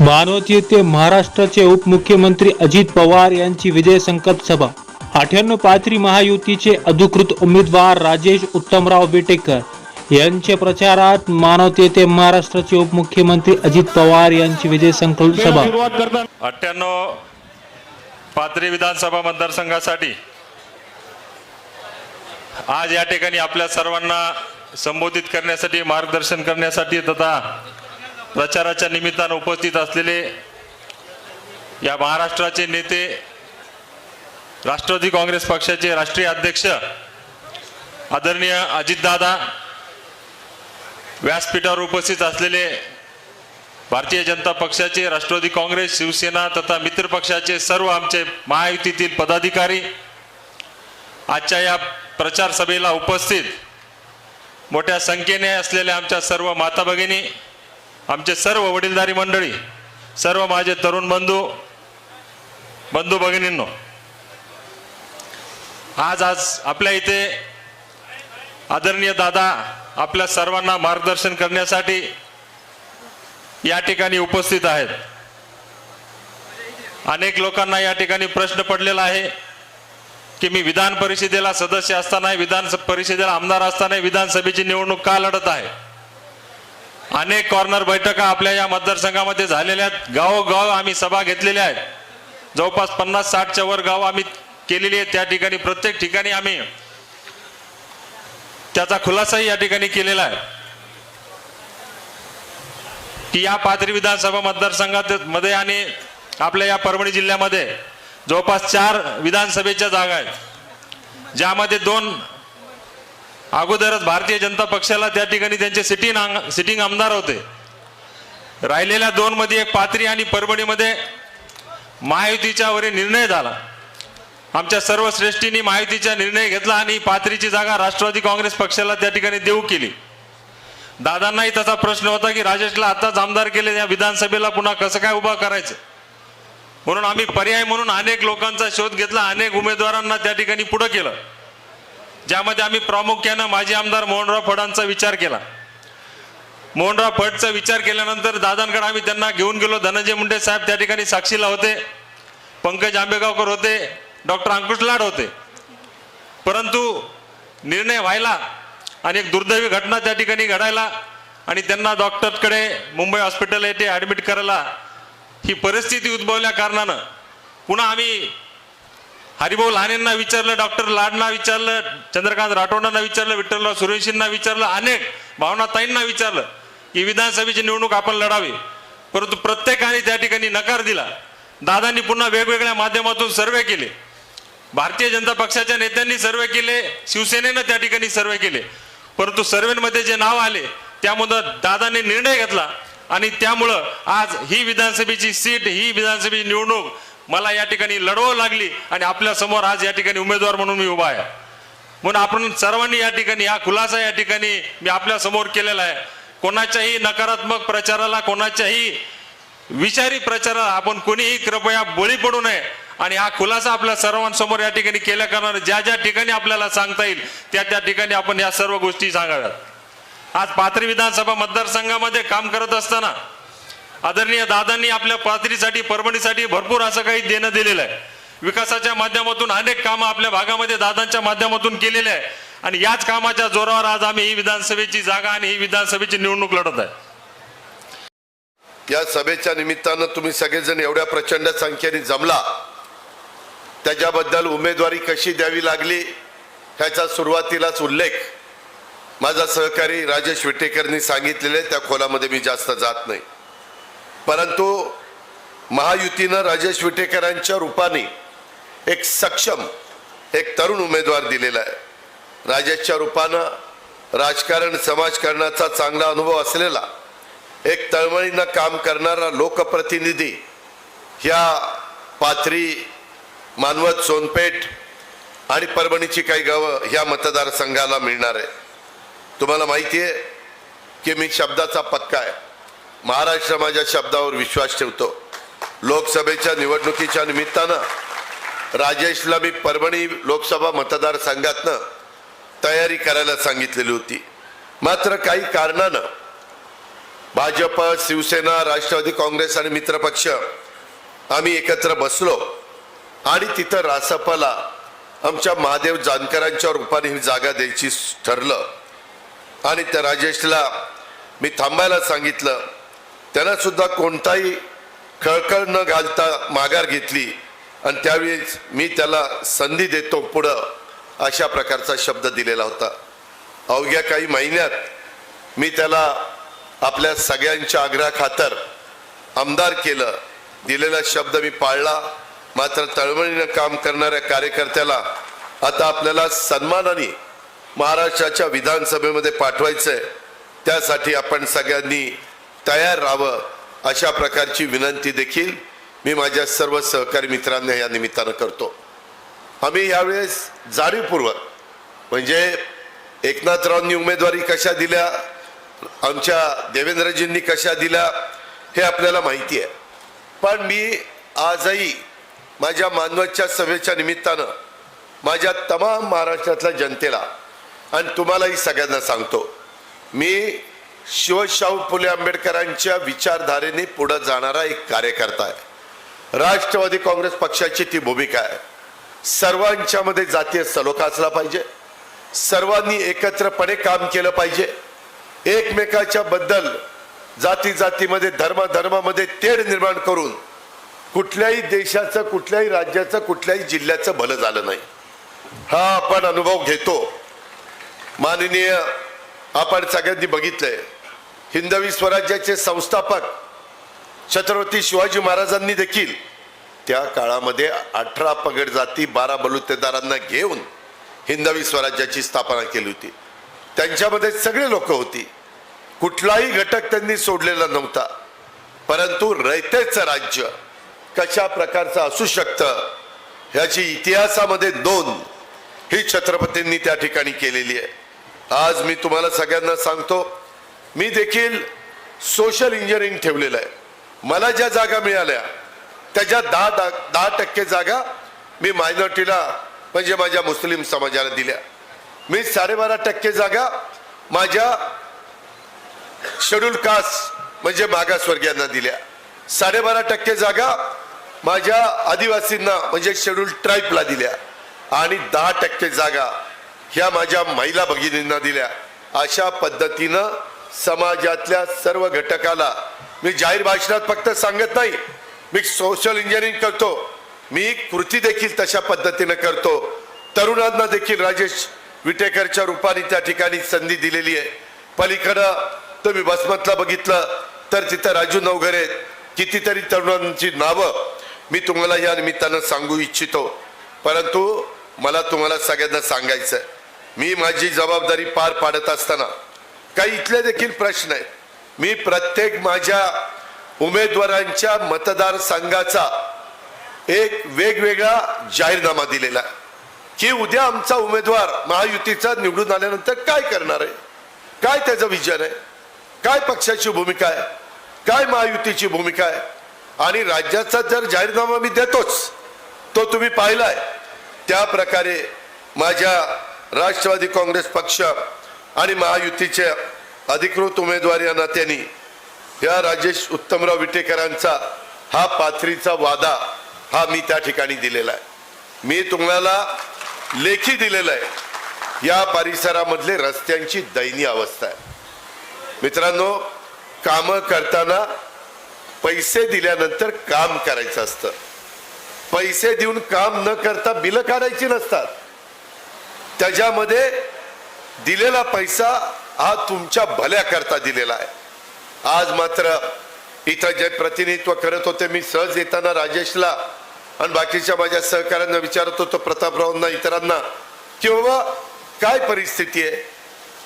मानवती ते महाराष्ट्राचे उपमुख्यमंत्री अजित पवार यांची विजय संकल्प सभा. अठ्याण्णव पाथरी महायुतीचे अधिकृत उमेदवार राजेश उत्तमराव बेटेकर. यांच्या प्रचारात मानवते ते महाराष्ट्राचे उपमुख्यमंत्री अजित पवार यांची विजय संकल्प सभा. अठ्ठ्याण्णव पाथरी विधानसभा मतदारसंघासाठी आज या ठिकाणी आपल्या सर्वांना संबोधित करण्यासाठी मार्गदर्शन करण्यासाठी तथा प्रचाराच्या निमित्तानं उपस्थित असलेले या महाराष्ट्राचे नेते राष्ट्रवादी काँग्रेस पक्षाचे राष्ट्रीय अध्यक्ष आदरणीय अजितदादा व्यासपीठावर उपस्थित असलेले भारतीय जनता पक्षाचे राष्ट्रवादी काँग्रेस शिवसेना तथा मित्र पक्षाचे सर्व आमचे महायुतीतील पदाधिकारी आजच्या या प्रचार सभेला उपस्थित. मोठ्या संख्येने असलेल्या आमच्या सर्व माता भगिनी आमचे सर्व वडीलधारी मंडळी सर्व माझे तरुण बंधू बंधू भगिनींनो आज आज आपल्या इथे आदरणीय दादा आपल्या सर्वांना मार्गदर्शन करण्यासाठी या ठिकाणी उपस्थित आहेत. अनेक लोकांना या ठिकाणी प्रश्न पडलेला आहे की मी विधान परिषदेला सदस्य असताना विधान परिषदेला आमदार असताना विधानसभेची निवडणूक का लढत आहे? अनेक कॉर्नर बैठका आपल्या या मतदारसंघामध्ये झालेल्या आहेत. गावोगाव आम्ही सभा घेतलेल्या आहेत. जवळपास पन्नास साठच्या वर गाव आम्ही केलेली आहेत. त्या ठिकाणी प्रत्येक ठिकाणी आम्ही त्याचा खुलासाही या ठिकाणी केलेला आहे. की या पाथरी विधानसभा मतदारसंघात मध्ये आणि आपल्या या परभणी जिल्ह्यामध्ये जवळपास चार विधानसभेच्या जागा आहेत. ज्यामध्ये दोन अगोदरच भारतीय जनता पक्षाला त्या ठिकाणी त्यांचे सिटिंग सिटिंग आमदार होते. राहिलेल्या दोन मध्ये एक पात्री आणि परभणीमध्ये महायुतीच्या वरील निर्णय झाला. आमच्या सर्व श्रेष्ठींनी महायुतीचा निर्णय घेतला आणि पात्रीची जागा राष्ट्रवादी काँग्रेस पक्षाला त्या ठिकाणी देऊ केली. दादांनाही तसा प्रश्न होता की राजेशला आताच आमदार केले या विधानसभेला पुन्हा कसं काय उभा करायचं? म्हणून आम्ही पर्याय म्हणून अनेक लोकांचा शोध घेतला अनेक उमेदवारांना त्या ठिकाणी पुढं केलं. ज्यामध्ये आम्ही प्रामुख्यानं माजी आमदार मोहनराव फडांचा विचार केला. मोहनराव फडचा विचार केल्यानंतर दादांकडे आम्ही त्यांना घेऊन गेलो. धनंजय मुंडे साहेब त्या ठिकाणी साक्षीला होते. पंकज आंबेगावकर होते. डॉक्टर अंकुश लाड होते. परंतु निर्णय व्हायला आणि एक दुर्दैवी घटना त्या ठिकाणी घडायला आणि त्यांना डॉक्टरकडे मुंबई हॉस्पिटल येथे ॲडमिट करायला ही परिस्थिती उद्भवल्या कारणानं पुन्हा आम्ही हरिभाऊ लहानेंना विचारलं डॉक्टर लाडना विचारलं चंद्रकांत राठोडांना विचारलं विठ्ठलराव सुरेशींना विचारलं अनेक भावनाताईंना विचारलं की विधानसभेची निवडणूक आपण लढावी. परंतु प्रत्येकाने त्या ठिकाणी नकार दिला. दादांनी पुन्हा वेगवेगळ्या माध्यमातून सर्वे केले. भारतीय जनता पक्षाच्या नेत्यांनी सर्वे केले शिवसेनेनं त्या ठिकाणी सर्वे केले. परंतु सर्वेमध्ये जे नाव आले त्यामुळं दादांनी निर्णय घेतला आणि त्यामुळं आज ही विधानसभेची सीट ही विधानसभेची निवडणूक मला या ठिकाणी लढवावं लागली आणि आपल्यासमोर आज या ठिकाणी उमेदवार म्हणून मी उभा आहे. म्हणून आपण सर्वांनी या ठिकाणी हा खुलासा या ठिकाणी मी आपल्यासमोर केलेला आहे. कोणाच्याही नकारात्मक प्रचाराला कोणाच्याही विचारी प्रचाराला आपण कोणीही कृपया बळी पडू नये. आणि हा खुलासा आपल्या सर्वांसमोर या ठिकाणी केल्या करणार ज्या ज्या ठिकाणी आपल्याला सांगता येईल त्या त्या ठिकाणी आपण या सर्व गोष्टी सांगाव्यात. आज पाथरी विधानसभा मतदारसंघामध्ये काम करत असताना आदरणीय दादांनी आपल्या पाथरीसाठी परभणीसाठी भरपूर असं काही देणं दिलेलं आहे. विकासाच्या माध्यमातून अनेक कामं आपल्या भागामध्ये दादांच्या माध्यमातून केलेले आहे. आणि याच कामाच्या जोरावर आज आम्ही ही विधानसभेची जागा आणि ही विधानसभेची निवडणूक लढत आहे. या सभेच्या निमित्तानं तुम्ही सगळेजण एवढ्या प्रचंड संख्येने जमला. त्याच्याबद्दल उमेदवारी कशी द्यावी लागली ह्याचा सुरुवातीलाच उल्लेख माझा सहकारी राजेश विटेकरनी सांगितलेले त्या खोलामध्ये मी जास्त जात नाही. परंतु महायुतीनं राजेश विटेकरांच्या रूपाने एक सक्षम एक तरुण उमेदवार दिलेला आहे. राजेशच्या रूपानं राजकारण समाजकारणाचा चांगला अनुभव असलेला एक तळमळीनं काम करणारा लोकप्रतिनिधी ह्या पाथरी मानवत सोनपेठ आणि परभणीची काही गावं ह्या मतदारसंघाला मिळणार आहे तुम्हाला माहिती आहे की मी शब्दाचा पक्का आहे. महाराष्ट्र माझ्या शब्दावर विश्वास ठेवतो. लोकसभेच्या निवडणुकीच्या निमित्तानं राजेशला मी परभणी लोकसभा मतदारसंघातनं तयारी करायला सांगितलेली होती. मात्र काही कारणानं भाजप शिवसेना राष्ट्रवादी काँग्रेस आणि मित्रपक्ष आम्ही एकत्र बसलो आणि तिथं रासपाला आमच्या महादेव जानकरांच्या रूपाने ही जागा द्यायची ठरलं आणि त्या राजेशला मी थांबायला सांगितलं. त्यानं सुद्धा कोणताही खळखळ न घालता माघार घेतली. आणि त्यावेळेस मी त्याला संधी देतो पुढं अशा प्रकारचा शब्द दिलेला होता. अवघ्या काही महिन्यात मी त्याला आपल्या सगळ्यांच्या आग्रहाखातर आमदार केलं. दिलेला शब्द मी पाळला. मात्र तळमळीनं काम करणाऱ्या कार्यकर्त्याला आता आपल्याला सन्मानाने महाराष्ट्राच्या विधानसभेमध्ये पाठवायचं आहे त्यासाठी आपण सगळ्यांनी तयार राहावं अशा प्रकारची विनंती देखील मी माझ्या सर्व सहकारी मित्रांना या निमित्तानं करतो. आम्ही यावेळेस जाणीवपूर्वक म्हणजे एकनाथरावनी उमेदवारी कशा दिल्या आमच्या देवेंद्रजींनी कशा दिल्या हे आपल्याला माहिती आहे. पण मी आजही माझ्या मानवतच्या सभेच्या निमित्तानं माझ्या तमाम महाराष्ट्रातल्या जनतेला आणि तुम्हालाही सगळ्यांना सांगतो मी शिवशाहू फुले आंबेडकरांच्या विचारधारेने पुढे जाणारा एक कार्यकर्ता आहे. राष्ट्रवादी काँग्रेस पक्षाची ती भूमिका आहे. सर्वांच्या मध्ये जातीय सलोखा असला पाहिजे. सर्वांनी एकत्रपणे काम केलं पाहिजे. एकमेकाच्या बद्दल जाती जातीमध्ये धर्म धर्मामध्ये तेढ निर्माण करून कुठल्याही देशाचं कुठल्याही राज्याचं कुठल्याही जिल्ह्याचं भलं झालं नाही. हा आपण अनुभव घेतो. माननीय आपण सगळ्यांनी बघितलंय. हिंदवी स्वराज्याचे संस्थापक छत्रपती शिवाजी महाराजांनी देखील त्या काळामध्ये अठरा पगड जाती बारा बलुतेदारांना घेऊन हिंदवी स्वराज्याची स्थापना केली होती. त्यांच्यामध्ये सगळे लोक होती. कुठलाही घटक त्यांनी सोडलेला नव्हता. परंतु रयतेचं राज्य कशा प्रकारचं असू शकतं ह्याची इतिहासामध्ये नोंद ही छत्रपतींनी त्या ठिकाणी केलेली आहे. आज मी तुम्हाला सगळ्यांना सांगतो मी देखील सोशल इंजिनिअरिंग ठेवलेलं आहे. मला ज्या जागा मिळाल्या त्याच्या दहा दहा दहा टक्के जागा मी मायनॉरिटीला म्हणजे माझ्या मुस्लिम समाजाला दिल्या. मी साडेबारा टक्के जागा माझ्या शेड्यूल कास्ट म्हणजे मागासवर्गीयांना दिल्या. साडेबारा टक्के जागा माझ्या आदिवासींना म्हणजे शेड्यूल ट्राईबला दिल्या. आणि दहा टक्के जागा ह्या माझ्या महिला भगिनींना दिल्या. अशा पद्धतीनं समाजातल्या सर्व घटकाला मी जाहीर भाषणात फक्त सांगत नाही मी सोशल इंजिनिअरिंग करतो. मी कृती देखील तशा पद्धतीनं करतो. तरुणांना देखील राजेश विटेकरच्या रूपाने त्या ठिकाणी संधी दिलेली आहे. पलीकडं तुम्ही बसमतला बघितलं तर तिथं राजू नवघरे कितीतरी तरुणांची नावं मी तुम्हाला या निमित्तानं सांगू इच्छितो. परंतु मला तुम्हाला सगळ्यांना सांगायचं आहे मी माझी जबाबदारी पार पाडत असताना काही इथले देखील प्रश्न आहे मी प्रत्येक माझ्या उमेदवारांच्या मतदारसंघाचा एक वेगवेगळा जाहीरनामा दिलेला आहे. की उद्या आमचा उमेदवार महायुतीचा निवडून आल्यानंतर काय करणार आहे? काय त्याचं विजन आहे? काय पक्षाची भूमिका आहे? काय महायुतीची भूमिका आहे? आणि राज्याचा जर जाहीरनामा मी देतोच तो तुम्ही पाहिलाय त्या प्रकारे माझ्या राष्ट्रवादी काँग्रेस पक्ष आणि महायुतीचे अधिकृत उमेदवार या नात्याने या राजेश उत्तमराव विटेकरांचा हा पाथरीचा वादा हा मी त्या ठिकाणी दिलेला आहे. मी तुम्हाला लेखी दिलेला आहे. या परिसरामधले रस्त्यांची दयनीय अवस्था आहे. मित्रांनो कामं करताना पैसे दिल्यानंतर काम करायचं असतं. पैसे देऊन काम न करता बिलं काढायची नसतात. त्याच्यामध्ये दिलेला पैसा हा तुमच्या भल्या करता दिलेला आहे. आज मात्र इथं जे प्रतिनिधित्व करत होते मी सहज येताना राजेशला आणि बाकीच्या माझ्या सहकाऱ्यांना विचारत होतो प्रतापरावांना इतरांना की बाबा काय परिस्थिती आहे?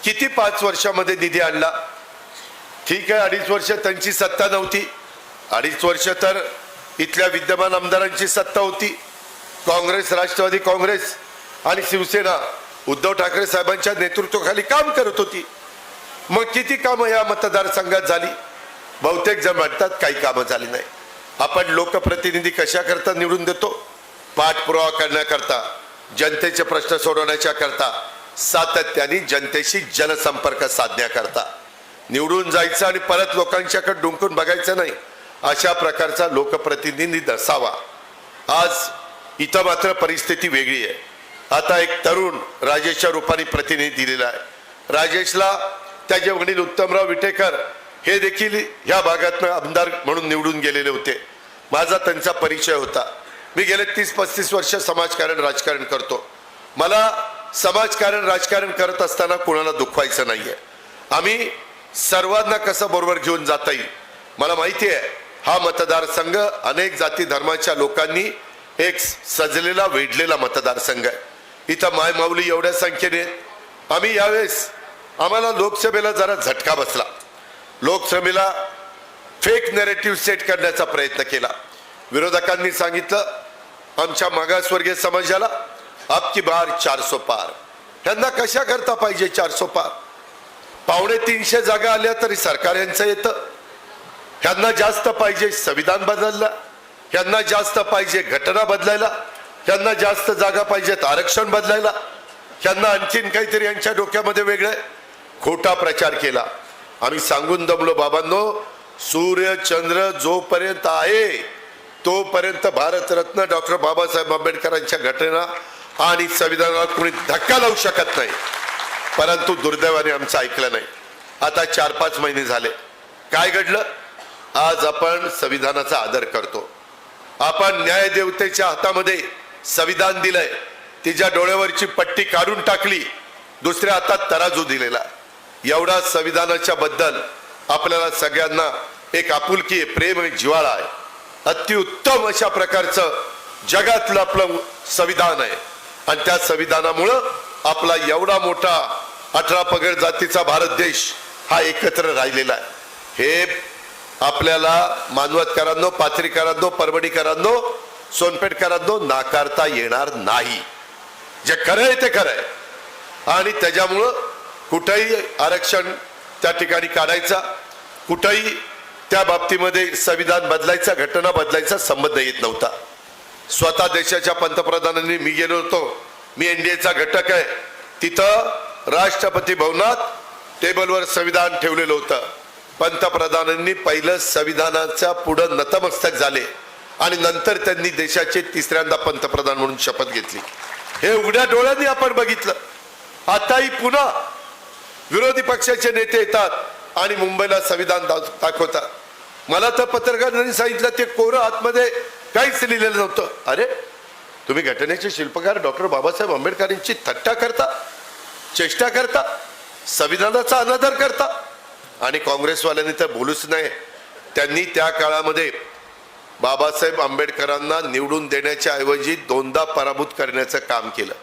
किती पाच वर्षामध्ये निधी आणला? ठीक आहे अडीच वर्ष त्यांची सत्ता नव्हती. अडीच वर्ष तर इथल्या विद्यमान आमदारांची सत्ता होती. काँग्रेस राष्ट्रवादी काँग्रेस आणि शिवसेना उद्धव ठाकरे साहेबांच्या नेतृत्वाखाली काम करत होती. मग किती कामं या मतदारसंघात झाली? बहुतेक जण म्हणतात काही कामं झाली नाही. आपण लोकप्रतिनिधी कशाकरता निवडून देतो? पाठपुरावा करण्याकरता जनतेचे प्रश्न सोडवण्याच्या करता सातत्याने जनतेशी जनसंपर्क साधण्याकरता. निवडून जायचं आणि परत लोकांच्याकडे डुंकून बघायचं नाही अशा प्रकारचा लोकप्रतिनिधी नसावा आज इथं मात्र परिस्थिती वेगळी आहे. आता एक तरुण राजेशच्या रूपाने प्रतिनिधी दिलेला आहे. राजेशला त्याचे वडील उत्तमराव विटेकर हे देखील ह्या भागातनं आमदार म्हणून निवडून गेलेले होते. माझा त्यांचा परिचय होता. मी गेले तीस पस्तीस वर्ष समाजकारण राजकारण करतो. मला समाजकारण राजकारण करत असताना कोणाला दुखवायचं नाहीये. आम्ही सर्वांना कसं बरोबर घेऊन जाता येईल? मला माहिती आहे हा मतदारसंघ अनेक जाती धर्माच्या लोकांनी एक सजलेला वेढलेला मतदारसंघ आहे. इथं माय माऊली एवढ्या संख्येने आम्ही यावेळेस आम्हाला लोकसभेला जरा झटका बसला. लोकसभेला फेक नेरेटिव्ह सेट करण्याचा प्रयत्न केला. विरोधकांनी सांगितलं आमच्या मागासवर्गीय समाजाला आपकी बार चारसो पार. त्यांना कशा करता पाहिजे चारसो पार? पावणे तीनशे जागा आल्या तरी सरकार यांचं येतं. ह्यांना जास्त पाहिजे संविधान बदललं. ह्यांना जास्त पाहिजे घटना बदलायला. त्यांना जास्त जागा पाहिजेत. आरक्षण बदलायला. त्यांना आणखीन काहीतरी यांच्या डोक्यामध्ये वेगळं खोटा प्रचार केला. आम्ही सांगून दमलो बाबांनो सूर्य चंद्र जोपर्यंत आहे तोपर्यंत भारतरत्न डॉक्टर बाबासाहेब आंबेडकरांच्या घटना आणि संविधानाला कोणी धक्का लावू शकत नाही. परंतु दुर्दैवाने आमचं ऐकलं नाही. आता चार पाच महिने झाले. काय घडलं? आज आपण संविधानाचा आदर करतो. आपण न्यायदेवतेच्या हातामध्ये संविधान दिलंय. तिच्या डोळ्यावरची पट्टी काढून टाकली. दुसऱ्या हातात तराजू दिलेला. एवढा संविधानाच्या बद्दल आपल्याला सगळ्यांना एक आपुलकी प्रेम जिवाळा जिव्हाळा आहे. अतिउत्तम अशा प्रकारचं जगातलं आपलं संविधान आहे. आणि त्या संविधानामुळं आपला एवढा मोठा अठरा पगड जातीचा भारत देश हा एकत्र राहिलेला आहे. हे आपल्याला मानवतकारांनो पात्रीकरांनो परवडीकरांनो सोनपेठकरांनो नाकारता येणार नाही. जे खरं आहे ते खरं आहे. आणि त्याच्यामुळं कुठंही आरक्षण त्या ठिकाणी काढायचा कुठंही त्या बाबतीमध्ये संविधान बदलायचा घटना बदलायचा संबंध येत नव्हता. स्वतः देशाच्या पंतप्रधानांनी मी गेलो होतो. मी एनडीएचा घटक आहे. तिथं राष्ट्रपती भवनात टेबलवर संविधान ठेवलेलं होतं. पंतप्रधानांनी पहिलं संविधानाच्या पुढं नतमस्तक झाले. आणि नंतर त्यांनी देशाचे तिसऱ्यांदा पंतप्रधान म्हणून शपथ घेतली. हे उघड्या डोळ्यांनी आपण बघितलं. आताही पुन्हा विरोधी पक्षाचे नेते येतात आणि मुंबईला संविधान दाखवतात. मला तर पत्रकारांनी सांगितलं ते कोरं आतमध्ये काहीच लिहिलेलं नव्हतं. अरे तुम्ही घटनेचे शिल्पकार डॉक्टर बाबासाहेब आंबेडकरांची थट्टा करता चेष्टा करता संविधानाचा अनादर करता. आणि काँग्रेसवाल्यांनी तर बोलूच नाही त्यांनी त्या काळामध्ये बाबासाहेब आंबेडकरांना निवडून देण्याच्या ऐवजी दोनदा पराभूत करण्याचं काम केलं.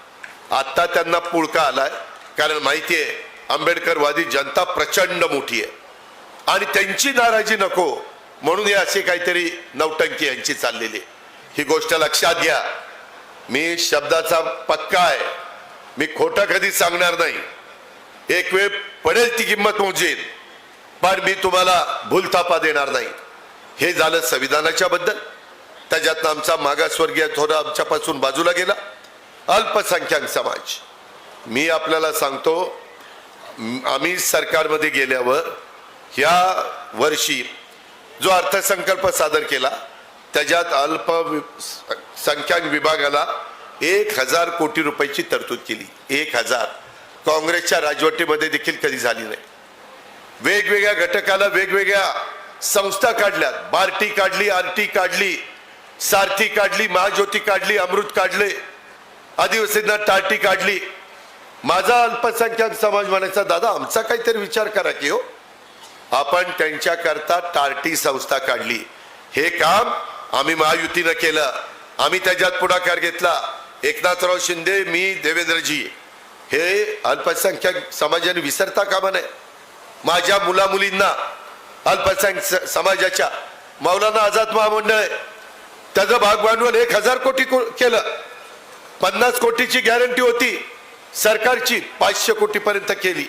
आत्ता त्यांना पुळका आलाय. कारण माहिती आहे आंबेडकरवादी जनता प्रचंड मोठी आहे. आणि त्यांची नाराजी नको म्हणून हे अशी काहीतरी नौटंकी यांची चाललेली आहे. ही गोष्ट लक्षात घ्या. मी शब्दाचा पक्का आहे. मी खोटं कधी सांगणार नाही. एक वेळ पडेल ती किंमत मोजेल. पण मी तुम्हाला भूलथापा देणार नाही. हे झालं संविधानाच्या बद्दल. त्याच्यातनं आमचा मागासवर्गीय थोडा आमच्यापासून बाजूला गेला. अल्पसंख्याक समाज. मी आपल्याला सांगतो आम्ही सरकारमध्ये गेल्यावर ह्या वर्षी जो अर्थसंकल्प सादर केला त्याच्यात अल्प वि- संख्याक विभागाला एक हजार कोटी रुपयाची तरतूद केली. एक हजार. काँग्रेसच्या राजवटीमध्ये देखील कधी झाली नाही. वेगवेगळ्या घटकाला वेगवेगळ्या संस्था काढल्या बार्टी काढली आरटी काढली सारथी काढली महाज्योती काढली अमृत काढले आदिवासींना टार्टी काढली. माझा अल्पसंख्याक समाज म्हणायचा दादा आमचा काहीतरी विचार करा की हो. आपण त्यांच्याकरता टार्टी संस्था काढली. हे काम आम्ही महायुतीनं केलं. आम्ही त्याच्यात पुढाकार घेतला. एकनाथराव शिंदे मी देवेंद्रजी. हे अल्पसंख्याक समाजाने विसरता कामा नये. माझ्या मुला अल्पसंख्य समाजाच्या मौलाना आझाद महामंडळ त्याचं भाग भांडवल एक हजार कोटी को- केलं. पन्नास कोटीची गॅरंटी होती. सरकारची पाचशे कोटीपर्यंत केली.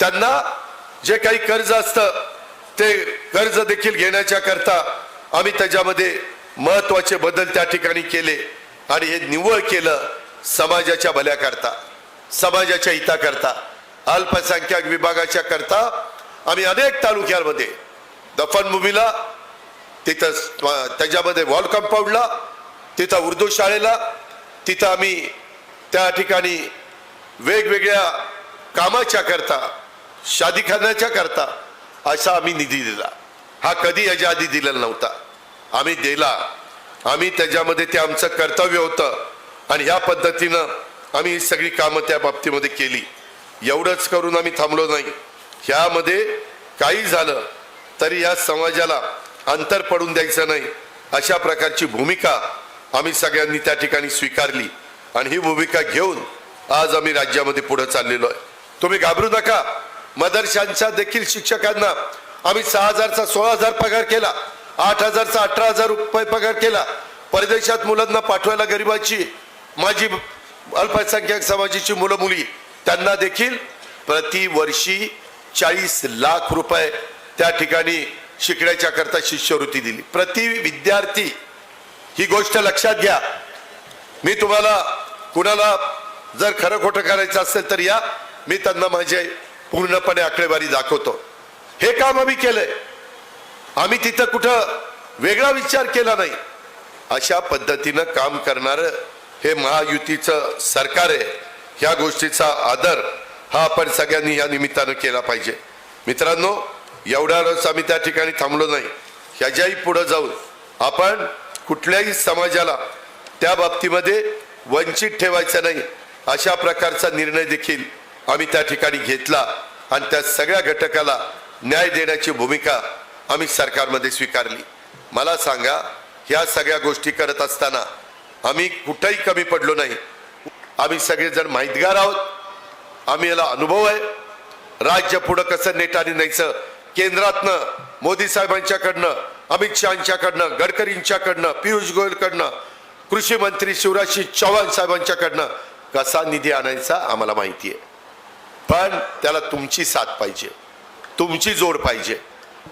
त्यांना जे काही कर्ज असतं ते कर्ज देखील घेण्याच्या करता आम्ही त्याच्यामध्ये महत्त्वाचे बदल त्या ठिकाणी केले आणि हे निव्वळ केलं समाजाच्या भल्याकरता समाजाच्या हिताकरता अल्पसंख्याक विभागाच्या करता आम्ही अनेक तालुक्यांमध्ये दफन दफनभूमीला तिथं त्याच्यामध्ये वॉल कंपाऊंडला तिथं उर्दू शाळेला तिथं आम्ही त्या ठिकाणी वेगवेगळ्या कामाच्या करता शादीखान्याच्या करता असा आम्ही निधी दिला. हा कधी याच्या आधी दिलेला नव्हता. आम्ही दिला. आम्ही त्याच्यामध्ये ते आमचं कर्तव्य होतं आणि ह्या पद्धतीनं आम्ही सगळी कामं त्या बाबतीमध्ये केली. एवढंच करून आम्ही थांबलो नाही. ह्यामध्ये काही झालं तरी या समाजाला अंतर पडून द्यायचं नाही. अशा प्रकारची भूमिका आम्ही सगळ्यांनी त्या ठिकाणी स्वीकारली. आणि ही भूमिका घेऊन आज आम्ही राज्यामध्ये पुढे चाललेलो आहे. तुम्ही घाबरू नका. मदरशांच्या देखील शिक्षकांना आम्ही सहा हजारचा सोळा हजार पगार केला. आठ हजारचा अठरा हजार रुपये पगार केला. परदेशात मुलांना पाठवायला गरिबाची माझी अल्पसंख्याक समाजाची मुलं मुली त्यांना देखील प्रतिवर्षी चाळीस लाख रुपये त्या ठिकाणी शिकण्याच्या करता शिष्यवृत्ती दिली. प्रति विद्यार्थी ही गोष्ट लक्षात घ्या. मी तुम्हाला कुणाला जर खरं खोटं करायचं असेल तर या मी त्यांना माझे पूर्णपणे आकडेवारी दाखवतो. हे काम आम्ही केलंय. आम्ही तिथं कुठं वेगळा विचार केला नाही. अशा पद्धतीनं काम करणारं हे महायुतीचं सरकार आहे. ह्या गोष्टीचा आदर हा आपण सगळ्यांनी या निमित्तानं केला पाहिजे. मित्रांनो एवढा रस आम्ही त्या ठिकाणी थांबलो नाही. ह्याच्याही पुढं जाऊन आपण कुठल्याही समाजाला त्या बाबतीमध्ये वंचित ठेवायचं नाही अशा प्रकारचा निर्णय देखील आम्ही त्या ठिकाणी घेतला आणि त्या सगळ्या घटकाला न्याय देण्याची भूमिका आम्ही सरकारमध्ये स्वीकारली. मला सांगा ह्या सगळ्या गोष्टी करत असताना आम्ही कुठंही कमी पडलो नाही. आम्ही सगळेजण माहितगार आहोत. आम्ही याला अनुभव आहे. राज्य पुढं कसं नेटाने न्यायचं केंद्रातनं मोदी साहेबांच्याकडनं अमित शहाच्या गडकरींच्याकडनं पियुष गोयलकडनं कृषी मंत्री शिवराजसिंग चौहान साहेबांच्याकडनं कसा निधी आणायचा आम्हाला माहिती आहे. पण त्याला तुमची साथ पाहिजे. तुमची जोड पाहिजे.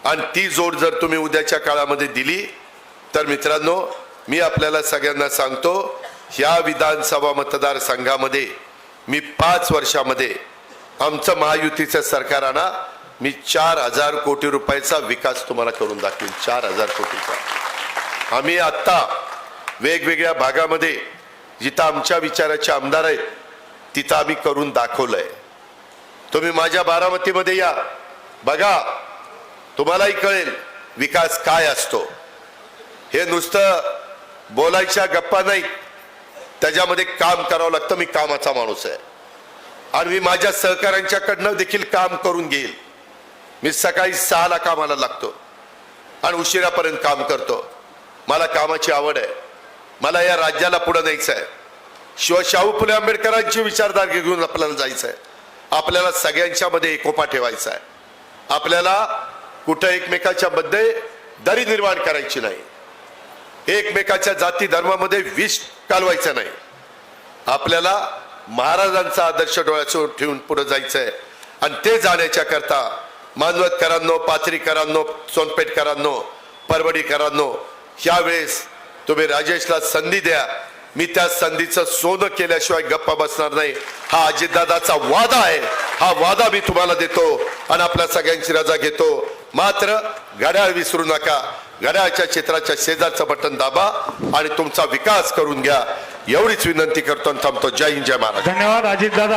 आणि ती जोड जर तुम्ही उद्याच्या काळामध्ये दिली तर मित्रांनो मी आपल्याला सगळ्यांना सांगतो ह्या विधानसभा मतदारसंघामध्ये मी पाच वर्षामध्ये आमचं महायुतीचं सरकार आणा मी चार हजार कोटी रुपयाचा विकास तुम्हाला करून दाखवेल चार हजार कोटीचा. आम्ही आत्ता वेगवेगळ्या भागामध्ये जिथं आमच्या विचाराचे आमदार आहेत तिथं आम्ही करून दाखवलंय. तुम्ही माझ्या बारामतीमध्ये या. बघा तुम्हालाही कळेल विकास काय असतो. हे नुसतं बोलायच्या गप्पा नाही त्याच्यामध्ये काम करावं लागतं मी कामाचा माणूस आहे. आणि मी माझ्या सहकाऱ्यांच्याकडनं देखील काम करून घेईल. मी सकाळी सहाला कामाला लागतो आणि उशिरापर्यंत काम करतो. मला कामाची आवड आहे. मला या राज्याला पुढं न्यायचं आहे. शिवाय शाहू फुले आंबेडकरांची विचारधारा घेऊन आपल्याला जायचं आहे. आपल्याला सगळ्यांच्या मध्ये एकोपा ठेवायचा आहे. आपल्याला कुठं एकमेकाच्या मध्ये दरी निर्माण करायची नाही. एकमेकाच्या जाती धर्मामध्ये विष कालवायचं नाही. आपल्याला महाराजांचा आदर्श डोळ्यासमोर ठेवून पुढे जायचं आहे आणि ते जाण्याच्या करता मानवतकरांनो पाथरीकरांनो सोनपेठकरांनो परवडीकरांनो यावेळेस तुम्ही राजेशला संधी द्या. मी त्या संधीचं सोनं केल्याशिवाय गप्पा बसणार नाही. हा अजितदादाचा वादा आहे. हा वादा मी तुम्हाला देतो आणि आपल्या सगळ्यांची रजा घेतो. मात्र घड्याळ विसरू नका. घड्याळच्या क्षेत्राच्या शेजारचं बटन दाबा आणि तुमचा विकास करून घ्या. एवढीच विनंती करतो आणि थांबतो. जय हिंद जय महाराज धन्यवाद अजित दादा